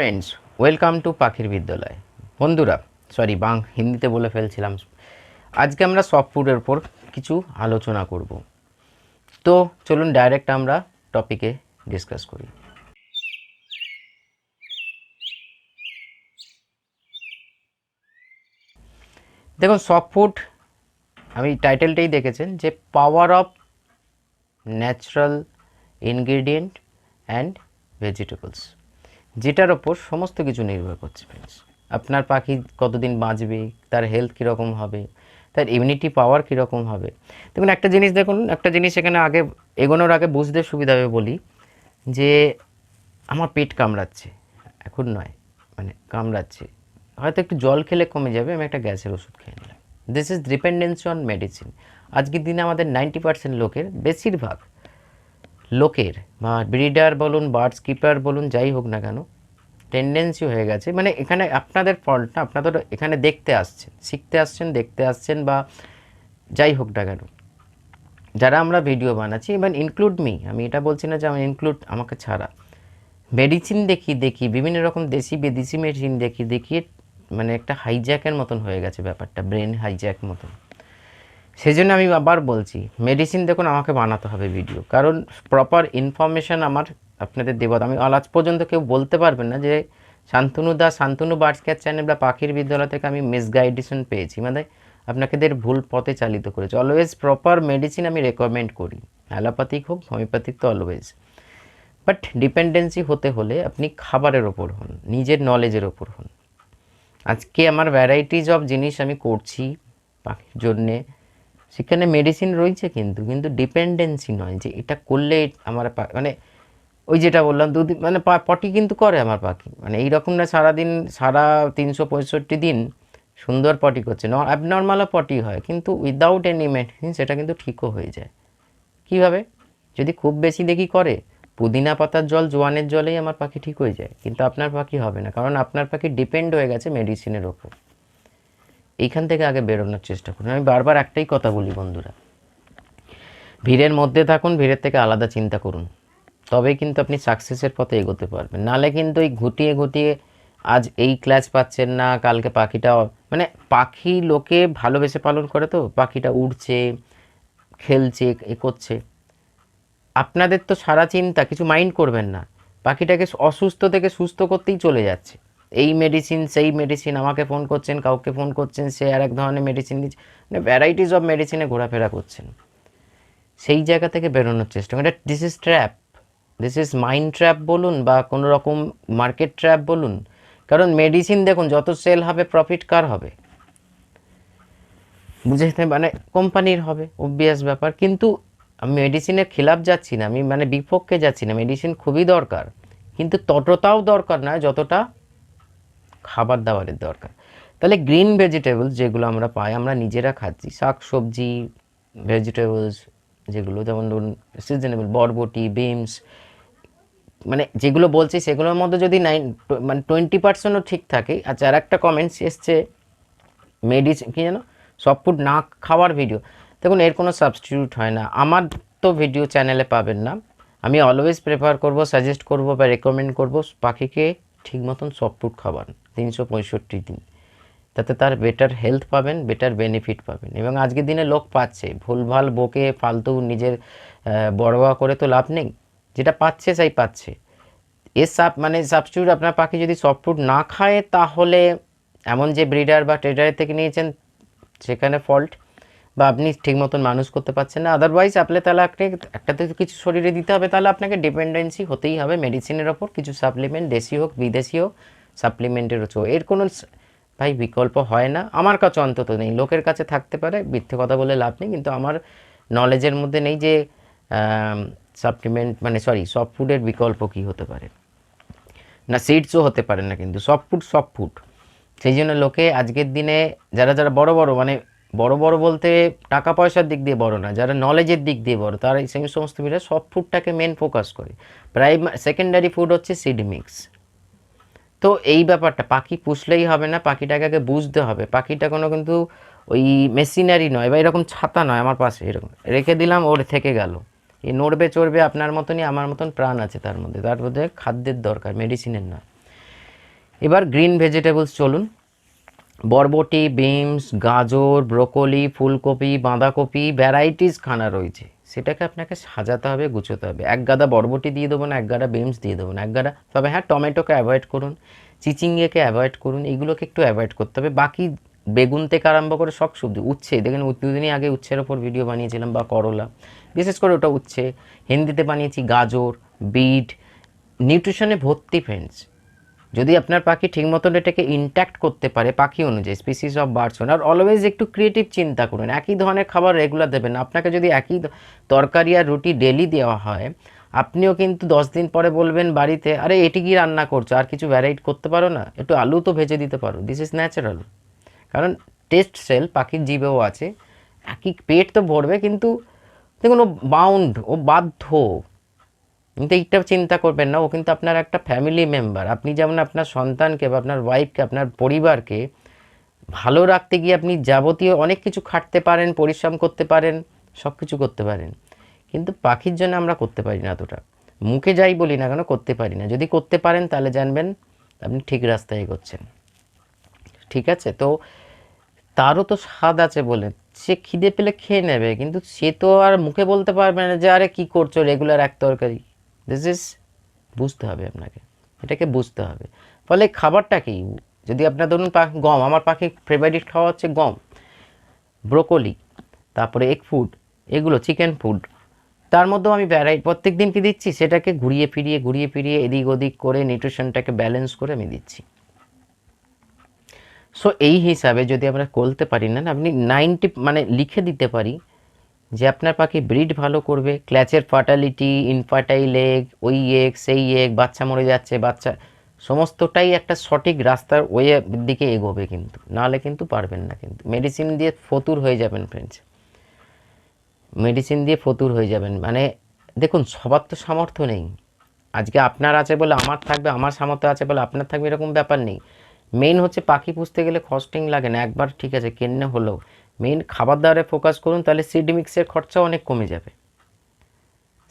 Friends welcome to পাখির বিদ্যালয় বন্ধুরা সরি বাং হিন্দিতে বলে ফেলছিলাম। আজকে আমরা সফট ফুডের উপর কিছু আলোচনা করব। তো চলুন ডাইরেক্ট আমরা টপিকে ডিসকাস করি। দেখুন সফট ফুড আমি টাইটেলটাই দেখেছেন যে power of natural ingredient and vegetables যেটার ওপর সমস্ত কিছু নির্ভর করছে ফ্রেন্ডস আপনার পাখি কতদিন বাঁচবে, তার হেলথ কীরকম হবে, তার ইমিউনিটি পাওয়ার কীরকম হবে। দেখুন, একটা জিনিস দেখুন, একটা জিনিস এখানে আগে, এগোনোর আগে বুঝতে সুবিধা হবে বলি, যে আমার পেট কামড়াচ্ছে, এখন নয় মানে কামড়াচ্ছে। হয়তো একটু জল খেলে কমে যাবে, আমি একটা গ্যাসের ওষুধ খেয়ে নিলাম। This is dependency on medicine আজকের দিনে আমাদের নাইনটি পার্সেন্ট লোকের বেশিরভাগ লোকের, বা ব্রিডার বলুন বার্ড স্কিপার বলুন, যাই হোক না কেন টেন্ডেন্সি হয়ে গেছে। মানে এখানে আপনাদের ফল্ট না, আপনাদের এখানে দেখতে আসছেন, শিখতে আসছেন, দেখতে আসছেন, বা যাই হোক না কেন। যারা আমরা ভিডিও বানাচ্ছি ইভেন ইনক্লুড মি আমি এটা বলছি না যে আমি ইনক্লুড আমাকে ছাড়া। মেডিসিন দেখি দেখি, বিভিন্ন রকম দেশি বিদেশি মেডিসিন দেখি দেখি মানে একটা হাইজ্যাকের মতন হয়ে গেছে ব্যাপারটা ব্রেন হাইজ্যাক মতন। সেই জন্য আমি আবার বলছি মেডিসিন দেখুন আমাকে বানাতে হবে ভিডিও কারণ প্রপার ইনফরমেশান আমার আপনাদের দেব। আমি আজ পর্যন্ত কেউ বলতে পারবেন না যে শান্তনু দা শান্তনু বার্ডস কেয়ার চ্যানেল বা পাখির বিদ্যালয় থেকে আমি মিসগাইডেশন পেয়েছি। মানে আপনাকেদের ভুল পথে চালিত করেছে। অলওয়েজ প্রপার মেডিসিন আমি রেকমেন্ড করি। অ্যালোপ্যাথিক হোক হোমিওপ্যাথিক তো অলওয়েজ বাট ডিপেন্ডেন্সি হতে হলে আপনি খাবারের ওপর হন, নিজের নলেজের ওপর হন। আজকে আমার ভ্যারাইটিস অফ জিনিস আমি করছি পাখির জন্যে। সেখানে মেডিসিন রয়েছে কিন্তু কিন্তু ডিপেন্ডেন্সি নয় যে এটা করলে আমার মানে ওই যেটা বললাম দুদিন মানে পটি কিন্তু করে আমার পাখি। মানে এইরকম না সারাদিন, সারা তিনশো পঁয়ষট্টি দিন সুন্দর পটি করছে। ন অ্যাবনর্মালও পটি হয়, কিন্তু উইদাউট এনি মেডিসিন সেটা কিন্তু ঠিকও হয়ে যায়। কীভাবে? যদি খুব বেশি দেখি করে, পুদিনা পাতার জল, জোয়ানের জলেই আমার পাখি ঠিক হয়ে যায়। কিন্তু আপনার পাখি হবে না, কারণ আপনার পাখি ডিপেন্ড হয়ে গেছে মেডিসিনের ওপর। এইখান থেকে আগে বেরোনোর চেষ্টা করুন। আমি বারবার একটাই কথা বলি বন্ধুরা। ভিড়ের মধ্যে থাকুন, ভিড়ের থেকে আলাদা চিন্তা করুন। তবেই কিন্তু আপনি সাকসেসের পথে এগোতে পারবেন। নালে কিন্তু এই ঘুটিয়ে ঘুটিয়ে আজ এই ক্লাস পাচ্ছেন না, কালকে পাখিটা মানে পাখি লোকে ভালোবেসে পালন করে তো, পাখিটা উড়ছে, খেলছে, এ করছে। আপনাদের তো সারা চিন্তা, কিছু মাইন্ড করবেন না। পাখিটাকে অসুস্থ থেকে সুস্থ করতেই চলে যাচ্ছে। এই মেডিসিন সেই মেডিসিন আমাকে ফোন করছেন, কাউকে ফোন করছেন, সে আর এক ধরনের মেডিসিন দিচ্ছে মানে ভ্যারাইটিস অফ মেডিসিনে ঘোরাফেরা করছেন। সেই জায়গা থেকে বেরোনোর চেষ্টা এটা this is trap this is mind trap বলুন বা কোনো রকম মার্কেট ট্র্যাপ বলুন। কারণ মেডিসিন দেখুন, যত সেল হবে প্রফিট কার হবে? বুঝেতে মানে কোম্পানির হবে অবভিয়াস ব্যাপার। কিন্তু আমি মেডিসিনের খিলাফ যাচ্ছি না, আমি মানে বিপক্ষে যাচ্ছি না। মেডিসিন খুবই দরকার। কিন্তু ততটাও দরকার না, যতটা খাবার দাবারের দরকার। তাহলে গ্রিন ভেজিটেবলস যেগুলো আমরা পাই, আমরা নিজেরা খাচ্ছি। শাক সবজি ভেজিটেবলস যেগুলো, যেমন ধরুন সিজনেবল বরবটি বিমস মানে যেগুলো বলছি সেগুলোর মধ্যে যদি নাইন মানে টোয়েন্টি পার্সেন্টও ঠিক থাকে আচ্ছা আর একটা কমেন্টস এসছে মেডিসিন কী যেন? সব ফুড না খাওয়ার ভিডিও দেখুন, এর কোনো সাবস্টিটিউট হয় না। আমার তো ভিডিও চ্যানেলে পাবেন না। আমি অলওয়েজ প্রেফার করব সাজেস্ট করব বা রেকমেন্ড করব পাখিকে ঠিক মতন সফট ফুড খাবার। তিনশো পঁয়ষট্টি দিন। তাতে তার বেটার হেলথ পাবেন বেটার বেনিফিট পাবেন। এবং আজকের দিনে লোক পাচ্ছে। ভুলভাল বকে, ফালতু নিজের বড়োয়া করে তো লাভ নেই। যেটা পাচ্ছে সেই পাচ্ছে। এর সাপ মানে সাবস্টিটিউট আপনার পাখি যদি সফট ফুড না খায়, তাহলে এমন যে ব্রিডার বা ট্রেডারের থেকে নিয়েছেন, সেখানে ফল্ট বা আপনি ঠিক মতন মানুষ করতে পারছেন না। আদারওয়াইজ আপনি তাহলে আপনি একটা তো কিছু শরীরে দিতে হবে, তাহলে আপনাকে ডিপেন্ডেন্সি হতেই হবে। মেডিসিনের ওপর কিছু সাপ্লিমেন্ট দেশি হোক, বিদেশি হোক সাপ্লিমেন্টের ওপর এর কোনো ভাই বিকল্প হয় না। আমার কাছে অন্তত নেই। লোকের কাছে থাকতে পারে, মিথ্যে কথা বলে লাভ নেই, কিন্তু আমার নলেজের মধ্যে নেই যে সাপ্লিমেন্ট মানে সরি সফট ফুডের বিকল্প কী হতে পারে। না সিডসও হতে পারে না কিন্তু। সফট ফুড সফট ফুড সেই জন্য লোকে আজকের দিনে, যারা যারা বড় বড় মানে বড় বড় বলতে টাকা পয়সার দিক দিয়ে বড় না, যারা নলেজের দিক দিয়ে বড়, তারা এই সমস্ত বিষয়ে সফট ফুডটাকে মেন ফোকাস করে। প্রাইম সেকেন্ডারি ফুড হচ্ছে সিড মিক্স তো এই ব্যাপারটা, পাখি পুষলেই হবে না, পাখিটাকে আগে বুঝতে হবে। পাখিটা কোনো কিন্তু ওই মেশিনারি নয় বা এরকম ছাতা নয় আমার পাশে, এরকম রেখে দিলাম, ওর থেকে গেল। এই নড়বে চড়বে আপনার মতনই, আমার মতন প্রাণ আছে তার মধ্যে। তার মধ্যে খাদ্যের দরকার মেডিসিনের নয়। এবার গ্রিন ভেজিটেবলস চলুন। বরবটি বিনস গাজর ব্রোকলি ফুলকপি, বাঁধাকপি ভ্যারাইটিস খানা রয়েছে। সেটাকে আপনাকে সাজাতে হবে, গুছোতে হবে। এক গাদা বরবটি দিয়ে দেবো না, এক গাদা বিনস দিয়ে দেবো না, এক গাদা, তবে হ্যাঁ টমেটোকে অ্যাভয়েড করুন, চিচিঙ্গেকে অ্যাভয়েড করুন, এগুলোকে একটু অ্যাভয়েড করতে হবে। বাকি বেগুন থেকে আরম্ভ করে সব সবজি, উচ্ছে, দেখেন দুদিনই আগে উচ্ছের ওপর ভিডিও বানিয়েছিলাম বা করলা। বিশেষ করে ওটা উচ্ছে, হিন্দিতে বানিয়েছি গাজর, বিট নিউট্রিশনে ভর্তি ফ্রেন্ডস যদি আপনার পাখি ঠিক মতন এটাকে ইনট্যাক্ট করতে পারে, পাখি অনুযায়ী স্পিসিস অফ বার্ডস আর অলওয়েজ একটু ক্রিয়েটিভ চিন্তা করুন। একই ধরনের খাবার রেগুলার দেবেন। আপনাকে যদি একই তরকারি আর রুটি ডেলি দেওয়া হয়, আপনিও কিন্তু দশ দিন পরে বলবেন বাড়িতে, আরে, এটি কি রান্না করছ? আর কিছু ভ্যারাইটি করতে পারো না? একটু আলু তো ভেজে দিতে পারো। দিস ইজ ন্যাচারাল কারণ টেস্ট সেল পাখির জীবেও আছে। একই পেট তো ভরবে, কিন্তু দেখুন, ও বাউন্ড ও বাধ্য। কিন্তু এইটা চিন্তা করবেন না, ও কিন্তু আপনার একটা ফ্যামিলি মেম্বার আপনি যেমন আপনার সন্তানকে বা আপনার ওয়াইফকে আপনার পরিবারকে ভালো রাখতে গিয়ে আপনি যাবতীয় অনেক কিছু খাটতে পারেন, পরিশ্রম করতে পারেন সব কিছু করতে পারেন। কিন্তু পাখির জন্য আমরা করতে পারি না এতটা। মুখে যাই বলি না কেন, করতে পারি না। যদি করতে পারেন তাহলে জানবেন আপনি ঠিক রাস্তায় এগোচ্ছেন। ঠিক আছে? তো তারও তো স্বাদ আছে বলে। সে খিদে পেলে খেয়ে নেবে, কিন্তু সে তো আর মুখে বলতে পারবে না যে, আরে কী করছ? রেগুলার এক তরকারি। দিস ইজ বুঝতে হবে আপনাকে। এটাকে বুঝতে হবে। ফলে খাবারটা কি? যদি আপনার ধরুন পা- গম, আমার পাখি ফেভারিট খাওয়া হচ্ছে গম ব্রোকলি তারপরে এগ ফুড এগুলো চিকেন ফুড তার মধ্যেও আমি ভ্যারাইটি প্রত্যেক দিন কি দিচ্ছি? সেটাকে ঘুরিয়ে ফিরিয়ে ঘুরিয়ে ফিরিয়ে এদিক ওদিক করে নিউট্রিশনটাকে ব্যালেন্স করে আমি দিচ্ছি। সো এই হিসাবে যদি আমরা করতে পারি, না আপনি নাইনটি মানে লিখে দিতে পারি যে আপনার পাখি ব্রিড ভালো করবে, ক্ল্যাচের ফার্টালিটি ইনফার্টাইল এগ ওই এগ সেই এগ বাচ্চা মরে যাচ্ছে, বাচ্চা, সমস্তটাই একটা সঠিক রাস্তার ওয়ে দিকে এগোবে কিন্তু। নাহলে কিন্তু পারবেন না কিন্তু। মেডিসিন দিয়ে ফতুর হয়ে যাবেন ফ্রেন্ডস মেডিসিন দিয়ে ফতুর হয়ে যাবেন। মানে দেখুন, সবার তো সামর্থ্য নেই। আজকে আপনার আছে বলে আমার থাকবে, আমার সামর্থ্য আছে বলে আপনার থাকবে, এরকম ব্যাপার নেই। মেইন হচ্ছে পাখি পুষতে গেলে কস্টিং লাগে না। একবার ঠিক আছে কেনে হলেও মেইন খাবার দাবারে ফোকাস করুন, তাহলে সিড মিক্সের খরচা অনেক কমে যাবে।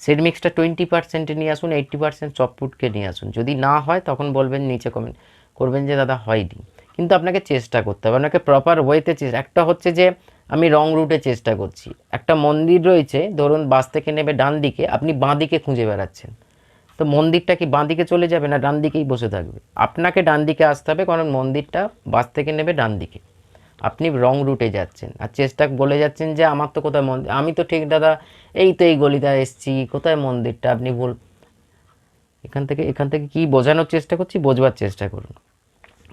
সিড মিক্সটা টোয়েন্টি পার্সেন্টে নিয়ে আসুন এইট্টি পার্সেন্ট চপফুটকে নিয়ে আসুন। যদি না হয়, তখন বলবেন, নিচে কমেন্ট করবেন যে, দাদা, হয়নি। কিন্তু আপনাকে চেষ্টা করতে হবে, আপনাকে প্রপার ওয়েতে চেষ্টা একটা হচ্ছে যে, আমি রং রুটে চেষ্টা করছি। একটা মন্দির রয়েছে, ধরুন, বাস থেকে নেবে ডান দিকে, আপনি বাঁ দিকে খুঁজে বেড়াচ্ছেন। তো মন্দিরটা কি বাঁ দিকে চলে যাবে না ডান দিকেই বসে থাকবে? আপনাকে ডান দিকে আসতে হবে, কারণ মন্দিরটা বাস থেকে নেবে ডান দিকে। আপনি রং রুটে যাচ্ছেন। আর চেষ্টা বলে যাচ্ছেন যে, আমার তো কোথায় মন্দির আমি তো ঠিক, দাদা, এই তো এই গলিটা এসছি, কোথায় মন্দিরটা? আপনি বল এখান থেকে এখান থেকে কি বোঝানোর চেষ্টা করছি, বোঝবার চেষ্টা করুন।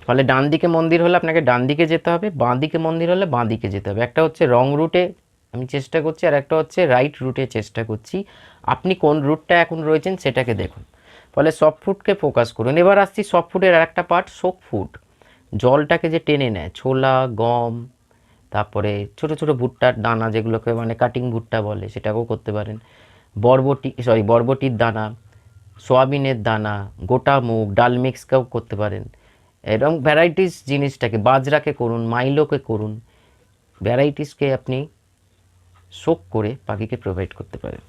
ফলে ডান দিকে মন্দির হলে আপনাকে ডান দিকে যেতে হবে, বাঁ দিকে মন্দির হলে বাঁ দিকে যেতে হবে। একটা হচ্ছে রং রুটে আমি চেষ্টা করছি, আর একটা হচ্ছে রাইট রুটে চেষ্টা করছি। আপনি কোন রুটটা এখন রয়েছেন সেটাকে দেখুন। ফলে সফট ফুডকে ফোকাস করুন। এবার আসছি সফট ফুডের আর একটা পার্ট সোক ফুড জলটাকে যে টেনে নেয়, ছোলা, গম, তারপরে ছোট ছোট ভুট্টার দানা যেগুলোকে মানে কাটিং ভুট্টা বলে, সেটাকেও করতে পারেন। বরবটি সরি বরবটির দানা, সোয়াবিনের দানা, গোটা মুগ, ডাল মিক্সকেও করতে পারেন। এবং ভ্যারাইটিস জিনিসটাকে, বাজরাকে করুন, মাইলোকে করুন ভ্যারাইটিসকে আপনি শোক করে পাখিকে প্রোভাইড করতে পারেন।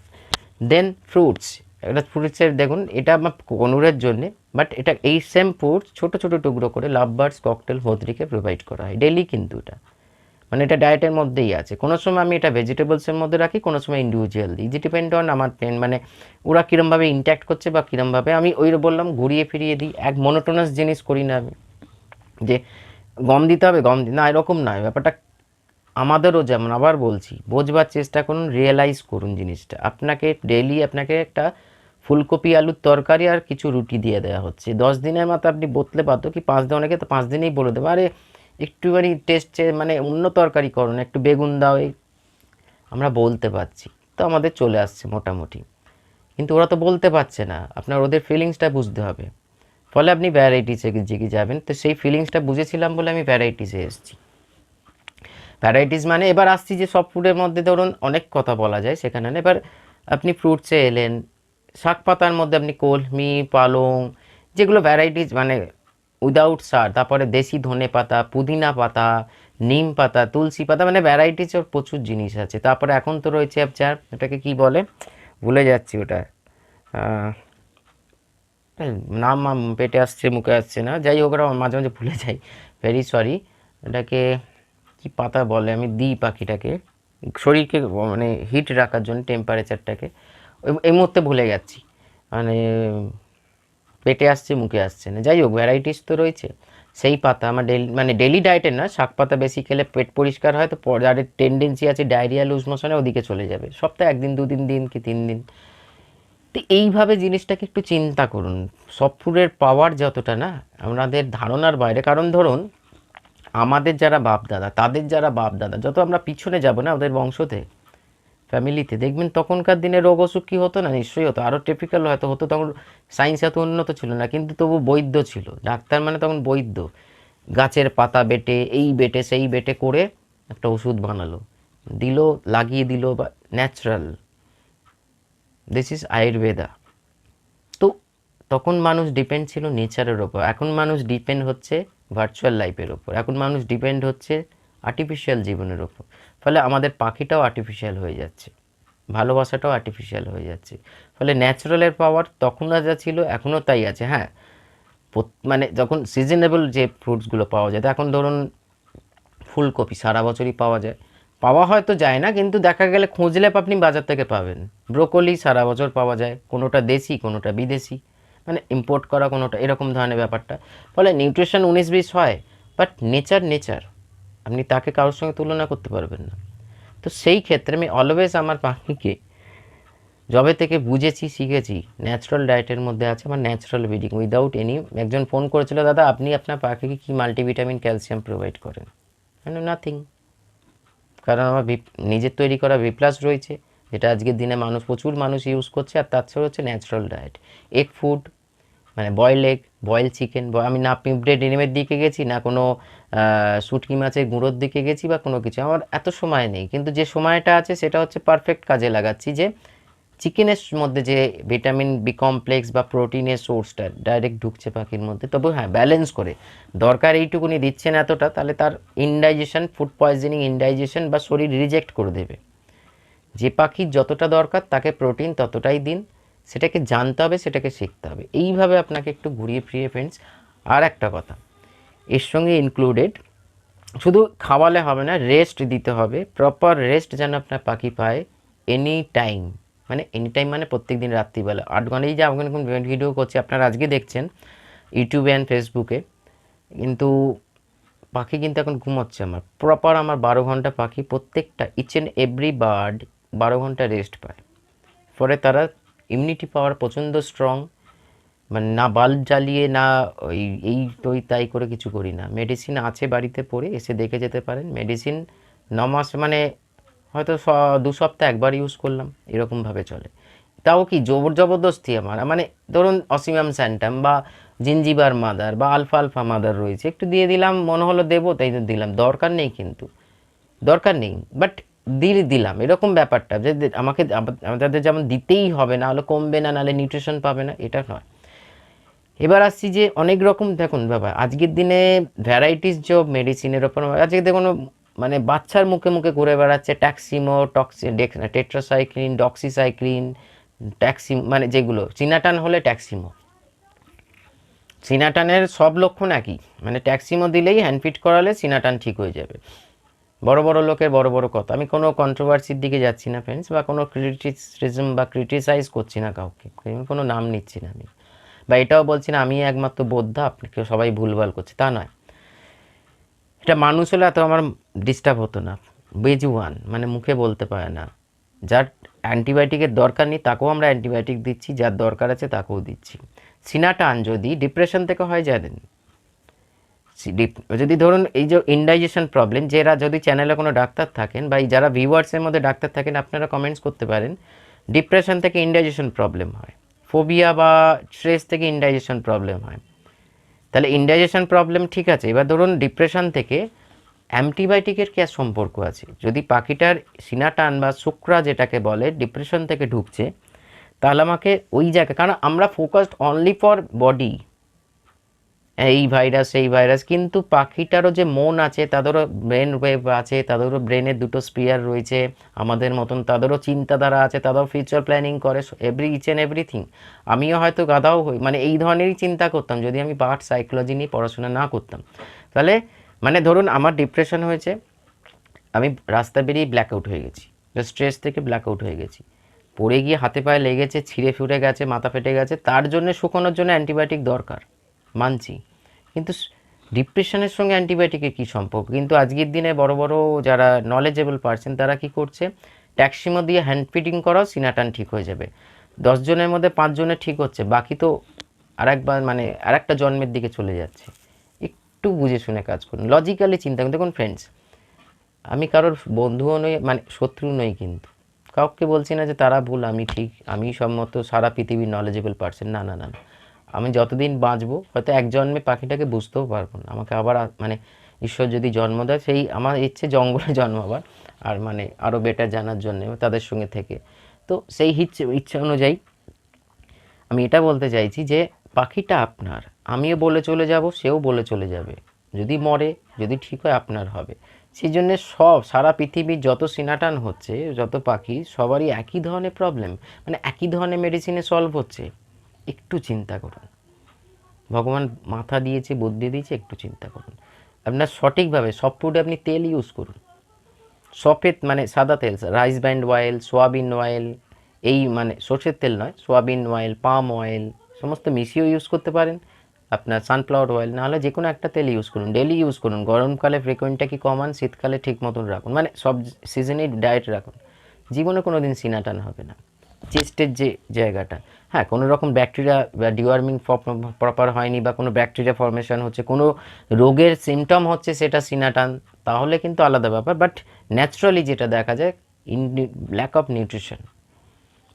দেন ফ্রুটস এটা ফ্রুটসের দেখুন, এটা আমার কনুরের জন্যে বাট এটা এই সেম ফ্রুটস ছোটো ছোটো টুকরো করে লাভ বার্ডস ককটেল হদ্রিকে প্রোভাইড করা হয়। ডেলি কিন্তু এটা। মানে এটা ডায়েটের মধ্যেই আছে। কোনো সময় আমি এটা ভেজিটেবলসের মধ্যে রাখি, কোনো সময় ইন্ডিভিজুয়াল দিই। যে ডিপেন্ড অন আমার পেন মানে ওরা কীরমভাবে ইন্ট্যাক্ট করছে বা কীরমভাবে। আমি ওই বললাম, ঘুরিয়ে ফিরিয়ে দিই। এক মনোটোনাস জিনিস করি না আমি। যে গম দিতে হবে, গম না, এরকম নয় ব্যাপারটা আমাদেরও যেমন, আবার বলছি, বোঝবার চেষ্টা করুন রিয়েলাইজ করুন জিনিসটা। আপনাকে ডেলি আপনাকে একটা ফুলকপি, আলুর তরকারি আর কিছু রুটি দিয়ে দেওয়া হচ্ছে। দশ দিনের মাথায় আপনি বতলে বাধ্য কি পাঁচ দিন অনেকে তো পাঁচ দিনেই বলে দেবে, আরে একটুখানি টেস্ট মানে অন্য তরকারি করুন একটু বেগুন দাও, এই আমরা বলতে পারছি। তো আমাদের চলে আসছে মোটামুটি। কিন্তু ওরা তো বলতে পারছে না, আপনার ওদের ফিলিংসটা বুঝতে হবে। ফলে আপনি ভ্যারাইটিসে দিকে যাবেন। তো সেই ফিলিংসটা বুঝেছিলাম বলে আমি ভ্যারাইটিসে এসেছি। ভ্যারাইটিস মানে এবার আসছি যে সব ফুডের মধ্যে ধরুন অনেক কথা বলা যায় সেখানে। এবার আপনি ফ্রুটসে এলেন শাক পাতার মধ্যে আপনি কলমি পালং, যেগুলো ভ্যারাইটিস মানে উইদাউট সার, তারপরে দেশি ধনে পাতা, পুদিনা পাতা, নিম পাতা, তুলসী পাতা মানে ভ্যারাইটিসের প্রচুর জিনিস আছে। তারপরে এখন তো রয়েছে আপনার ওটাকে কি বলে? ভুলে যাচ্ছি ওটা। নাম পেটে আসছে, মুখে আসছে না। যাই হোক, ওরা মাঝে মাঝে ভুলে যাই ভেরি সরি এটাকে কি পাতা বলে? আমি দিই পাখিটাকে। শরীরকে মানে হিট রাখার জন্য টেম্পারেচারটাকে এই মুহূর্তে ভুলে যাচ্ছি। মানে পেটে আসছে, মুখে আসছে না। যাই হোক ভ্যারাইটিস তো রয়েছে। সেই পাতা আমার ডেলি মানে ডেলি ডায়েটের না, শাক পাতা বেশি খেলে পেট পরিষ্কার হয়, তো যাদের টেন্ডেন্সি আছে ডায়রিয়া লুজ মোশনে ওদিকে চলে যাবে। সপ্তাহে একদিন, দুদিন, দিন কি তিন দিন। তো এইভাবে জিনিসটাকে একটু চিন্তা করুন। সব ফুডের পাওয়ার যতটা না, আমাদের ধারণার বাইরে। কারণ ধরুন, আমাদের যারা বাপ দাদা তাদের যারা বাপ দাদা যত আমরা পিছনে যাব না, ওদের বংশতে ফ্যামিলিতে দেখবেন তখনকার দিনে রোগ অসুখ কী হতো না? নিশ্চয়ই হতো। আরও টিপিক্যাল হয়তো হতো, তখন সায়েন্স এত উন্নত ছিল না, কিন্তু তবু বৈদ্য ছিল। ডাক্তার মানে তখন বৈদ্য। গাছের পাতা বেটে, এই বেটে, সেই বেটে করে একটা ওষুধ বানালো। দিল, লাগিয়ে দিল বা ন্যাচারাল দিস ইজ আয়ুর্বেদা তো তখন মানুষ ডিপেন্ড ছিল নেচারের ওপর। এখন মানুষ ডিপেন্ড হচ্ছে ভার্চুয়াল লাইফের ওপর। এখন মানুষ ডিপেন্ড হচ্ছে আর্টিফিশিয়াল জীবনের ওপর। ফলে আমাদের পাখিটাও আর্টিফিশিয়াল হয়ে যাচ্ছে, ভালোবাসাটাও আর্টিফিশিয়াল হয়ে যাচ্ছে। ফলে ন্যাচারালের পাওয়ার তখন যা ছিল, এখনও তাই আছে হ্যাঁ? মানে যখন সিজনেবল যে ফ্রুটসগুলো পাওয়া যায়, এখন ধরুন ফুলকপি সারা বছরই পাওয়া যায়। পাওয়া হয়তো যায় না, কিন্তু দেখা গেলে খুঁজলে আপনি বাজার থেকে পাবেন। ব্রোকলি সারা বছর পাওয়া যায়, কোনোটা দেশি, কোনোটা বিদেশি। মানে ইম্পোর্ট করা কোনোটা, এরকম ধরনের ব্যাপারটা। ফলে নিউট্রিশন উনিশ বিশ হয় বাট নেচার নেচার আপনি তাকে কারোর সঙ্গে তুলনা করতে পারবেন না। তো সেই ক্ষেত্রে আমি অলওয়েজ আমার পাখিকে যবে থেকে বুঝেছি, শিখেছি ন্যাচারাল ডায়েটের মধ্যে আছে আমার ন্যাচারাল ব্রিডিং উইদাউট এনি একজন ফোন করেছিল, দাদা, আপনি আপনার পাখিকে কী মাল্টিভিটামিন ক্যালসিয়াম প্রোভাইড করেন? নাথিং কারণ আমার নিজের তৈরি করা বি প্লাস রয়েছে, যেটা আজকের দিনে মানুষ, প্রচুর মানুষ ইউজ করছে, আর তাছাড়া হচ্ছে ন্যাচারাল ডায়েট এগ ফুড মানে বয়েল এগ বয়েল চিকেন আমি না পিঁপড়ে ডিমের দিকে গেছি, না কোনো শুটকি মাছের গুঁড়োর দিকে গেছি বা কোনো কিছু। আমার এত সময় নেই। কিন্তু যে সময়টা আছে, সেটা হচ্ছে পারফেক্ট কাজে লাগাচ্ছি যে চিকেনের মধ্যে যে ভিটামিন বি কমপ্লেক্স বা প্রোটিনের সোর্সটা ডাইরেক্ট ঢুকছে পাখির মধ্যে, তবে হ্যাঁ ব্যালেন্স করে। দরকার এইটুকুনি দিচ্ছেন এতটা, তাহলে তার ইনডাইজেশন ফুড পয়জনিং ইনডাইজেশন বা শরীর রিজেক্ট করে দেবে। যে পাখির যতটা দরকার, তাকে প্রোটিন ততটাই দিন। সেটাকে জানতে হবে, সেটাকে শিখতে হবে। এইভাবে আপনাকে একটু ঘুরিয়ে ফিরিয়ে ফ্রেন্ডস আর একটা কথা, এর সঙ্গে ইনক্লুডেড শুধু খাওয়ালে হবে না রেস্ট দিতে হবে। প্রপার রেস্ট যেন আপনার পাখি পায় এনি টাইম মানে এনি টাইম মানে প্রত্যেক দিন রাত্রিবেলা। আট ঘণ্টা এই যে আমি এখন ভিডিও করছি, আপনারা আজকে দেখছেন ইউটিউবে অ্যান্ড ফেসবুকে কিন্তু পাখি কিন্তু এখন ঘুমোচ্ছে আমার। প্রপার আমার বারো ঘণ্টা পাখি প্রত্যেকটা ইচ অ্যান্ড এভরি বার্ড বারো ঘণ্টা রেস্ট পায়। ফলে তারা ইমিউনিটি পাওয়ার প্রচণ্ড স্ট্রং মানে না বাল্ব জ্বালিয়ে, না ওই, এই তৈ তাই করে কিছু করি না। মেডিসিন আছে বাড়িতে পড়ে, এসে দেখে যেতে পারেন। মেডিসিন ন মাস মানে হয়তো দু সপ্তাহ একবার ইউজ করলাম এরকমভাবে চলে। তাও কি জবর জবরদস্তি আমার? মানে ধরুন অসিমাম স্যান্টাম বা জিঞ্জিবার মাদার বা আলফা আলফা মাদার রয়েছে, একটু দিয়ে দিলাম, মনে হলো দেবো, তাই দিলাম। দরকার নেই কিন্তু। দরকার নেই। বাট দিল দিলাম, এরকম ব্যাপারটা যে আমাকে আম- আমাদের যেমন দিতেই হবে, না হলে কমবে না নাহলে নিউট্রিশন পাবে না, এটা নয়। এবার আসছি যে অনেক রকম, দেখুন বাবা, আজকের দিনে ভ্যারাইটিস যে মেডিসিনের ওপর, আজকে দেখুন মানে বাচ্চার মুখে মুখে ঘুরে বেড়াচ্ছে ট্যাক্সিমো টক্সি টেট্রাসাইক্লিন ডক্সিসাইক্লিন ট্যাক্সি মানে যেগুলো চিনাটান হলে ট্যাক্সিমো সিনাটানের সব লক্ষণ একই মানে ট্যাক্সিমো দিলেই হ্যান্ডফিট করালে সিনাটান ঠিক হয়ে যাবে। বড় বড় লোকের বড় বড় কথা। আমি কোনো কন্ট্রোভার্সির দিকে যাচ্ছি না ফ্রেন্ডস বা কোনো ক্রিটিসিজম বা ক্রিটিসাইজ করছি না কাউকে। আমি কোনো নাম নিচ্ছি না আমি। বা এটাও বলছি না আমি একমাত্র বোদ্ধা আপনাকে সবাই ভুলভাল করছে, তা নয়। এটা মানুষ হলে এত আমার ডিস্টার্ব হতো না। বেজুয়ান মানে মুখে বলতে পারে না। যার অ্যান্টিবায়োটিকের দরকার নেই, তাকেও আমরা অ্যান্টিবায়োটিক দিচ্ছি, যার দরকার আছে তাকেও দিচ্ছি। সিনাটান যদি ডিপ্রেশন থেকে হয় জানেন যদি ধরুন এই যে ইনডাইজেশন প্রবলেম যারা যদি চ্যানেলে কোনো ডাক্তার থাকেন বা যারা ভিউয়ার্সের মধ্যে ডাক্তার থাকেন, আপনারা কমেন্টস করতে পারেন ডিপ্রেশন থেকে ইনডাইজেশন প্রবলেম হয়। ফোবিয়া বা স্ট্রেস থেকে ইনডাইজেশন প্রবলেম হয়। তাহলে ইনডাইজেশন প্রবলেম ঠিক আছে, এবার ধরুন ডিপ্রেশন থেকে অ্যান্টিবায়োটিকের কি সম্পর্ক আছে। যদি পাখিটার সিনাটান বা শুক্রা যেটাকে বলে ডিপ্রেশন থেকে ঢুকছে, তাহলে আমাকে ওই জায়গায় কারণ আমরা ফোকাসড অনলি ফর বডি এই ভাইরাস এই ভাইরাস। কিন্তু পাখিটারও যে মন আছে, তাদেরও ব্রেন ওয়েভ আছে, তাদেরও ব্রেনের দুটো স্পিয়ার রয়েছে আমাদের মতন। তাদেরও চিন্তাধারা আছে তাদেরও ফিউচার প্ল্যানিং করে এভরি ইচ অ্যান্ড এভরিথিং আমিও হয়তো গাধাও হই মানে এই ধরনেরই চিন্তা করতাম, যদি আমি বার্ড সাইকোলজি নিয়ে পড়াশোনা না করতাম। তাহলে মানে ধরুন আমার ডিপ্রেশন হয়েছে, আমি রাস্তা বেরিয়ে ব্ল্যাক আউট হয়ে গেছি স্ট্রেস থেকে ব্ল্যাক আউট হয়ে গেছি। পড়ে গিয়ে হাতে পায়ে লেগেছে, ছিঁড়ে ফিরে গেছে, মাথা ফেটে গেছে, তার জন্য শুকোনোর জন্য অ্যান্টিবায়োটিক দরকার। মানছি। কিন্তু ডিপ্রেশনের সঙ্গে অ্যান্টিবায়োটিকের কী সম্পর্ক? কিন্তু আজকের দিনে বড় বড় যারা নলেজেবল পারছেন তারা কি করছে? ট্যাক্সিমো দিয়ে হ্যান্ড ফিটিং করাও সিনাটান ঠিক হয়ে যাবে। দশজনের মধ্যে পাঁচজনের ঠিক হচ্ছে, বাকি তো আরেকবার মানে আরেকটা জন্মের দিকে চলে যাচ্ছে। একটু বুঝে শুনে কাজ করুন। লজিক্যালি চিন্তা করুন। দেখুন ফ্রেন্ডস আমি কারোর বন্ধুও নই মানে শত্রু নই কিন্তু। কাউকে বলছি না যে তারা ভুল, আমি ঠিক, আমি সম্মত, সারা পৃথিবীর নলেজেবল পারসন না না না। আমি যতদিন বাঁচবো, হয়তো এক জন্মে পাখিটাকে বুঝতেও পারব না। আমাকে আবার মানে ঈশ্বর যদি জন্ম দেয়, সেই আমার ইচ্ছে জঙ্গলে জন্মাবার, আর মানে আরও বেটার জানার জন্য তাদের সঙ্গে থেকে। তো সেই ইচ্ছে ইচ্ছে অনুযায়ী আমি এটা বলতে চাইছি যে, পাখিটা আপনার। আমিও বলে চলে যাব, সেও বলে চলে যাবে। যদি মরে, যদি ঠিক হয়, আপনার হবে। সেই জন্যে সব, সারা পৃথিবীর যত সিনাটান হচ্ছে, যত পাখি, সবারই একই ধরনের প্রবলেম মানে একই ধরনের মেডিসিনে সলভ হচ্ছে। একটু চিন্তা করুন। ভগবান মাথা দিয়েছে, বুদ্ধি দিয়েছে, একটু চিন্তা করুন। আপনার সঠিকভাবে সব ফুডে আপনি তেল ইউজ করুন। সফেদ মানে সাদা তেল রাইস ব্যান্ড অয়েল সোয়াবিন অয়েল এই মানে সর্ষের তেল নয় সোয়াবিন অয়েল পাম অয়েল সমস্ত মিশিয়েও ইউজ করতে পারেন। আপনার সানফ্লাওয়ার অয়েল নাহলে যে কোনো একটা তেল ইউজ করুন ডেলি ইউজ করুন। গরমকালে ফ্রিকোয়েন্টটা কি কমান, শীতকালে ঠিক মতন রাখুন। মানে সব সিজনেই ডায়েট রাখুন। জীবনে কোনো দিন সিনাটান হবে না। চেস্টের যে জায়গাটা হ্যাঁ কোনো রকম ব্যাকটেরিয়া বা ডিওয়ার্মিং প্রপার হয়নি বা কোনো ব্যাকটেরিয়া ফর্মেশন হচ্ছে, কোনো রোগের সিমটম হচ্ছে সেটা সিনাটান, তাহলে কিন্তু আলাদা ব্যাপার বাট ন্যাচারালি যেটা দেখা যায় ইন ল্যাক অফ নিউট্রিশন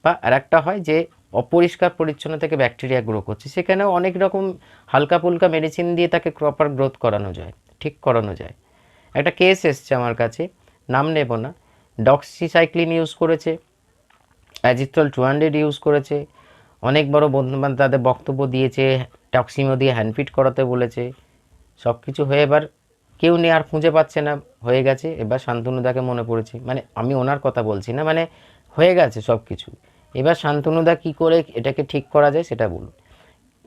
বা আর একটা হয় যে অপরিষ্কার পরিচ্ছন্ন থেকে ব্যাকটেরিয়া গ্রো করছে, সেখানেও অনেক রকম হালকা ফুলকা মেডিসিন দিয়ে তাকে প্রপার গ্রোথ করানো যায়, ঠিক করানো যায়। একটা কেস এসছে আমার কাছে, নাম নেব না ডক্সিসাইক্লিন ইউজ করেছে অ্যাজিথ্রল টু হান্ড্রেড ইউজ করেছে। অনেক বড় বন্ধু তাদের বক্তব্য দিয়েছে, টক্সিমো দিয়ে হ্যান্ডফিট করাতে বলেছে। সব কিছু হয়ে এবার কেউ নেই আর খুঁজে পাচ্ছে না, হয়ে গেছে। এবার শান্তনুদাকে মনে পড়েছে। মানে আমি ওনার কথা বলছি না মানে হয়ে গেছে সব কিছু এবার শান্তনুদা কী করে এটাকে ঠিক করা যায় সেটা বলুন।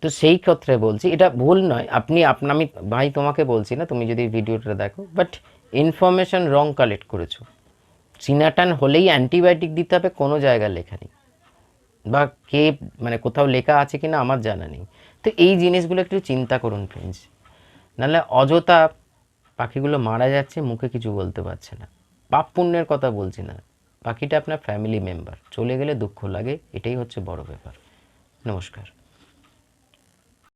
তো সেই ক্ষেত্রে বলছি, এটা ভুল নয়। আপনি আপনা আমি ভাই তোমাকে বলছি না, তুমি যদি ভিডিওটা দেখো বাট ইনফরমেশন রং কালেক্ট করেছ। সিনাটান হলেই অ্যান্টিবায়োটিক দিতে হবে, কোনো জায়গায় লেখা নেই। বা কে মানে কোথাও লেখা আছে কিনা আমার জানা নেই। তো এই জিনিসগুলো একটু চিন্তা করুন ফ্রেন্ডস নাহলে অযথা পাখিগুলো মারা যাচ্ছে, মুখে কিছু বলতে পারছে না। পাপ পুণ্যের কথা বলছি না। পাখিটা আপনার ফ্যামিলি মেম্বার চলে গেলে দুঃখ লাগে, এটাই হচ্ছে বড় ব্যাপার। নমস্কার।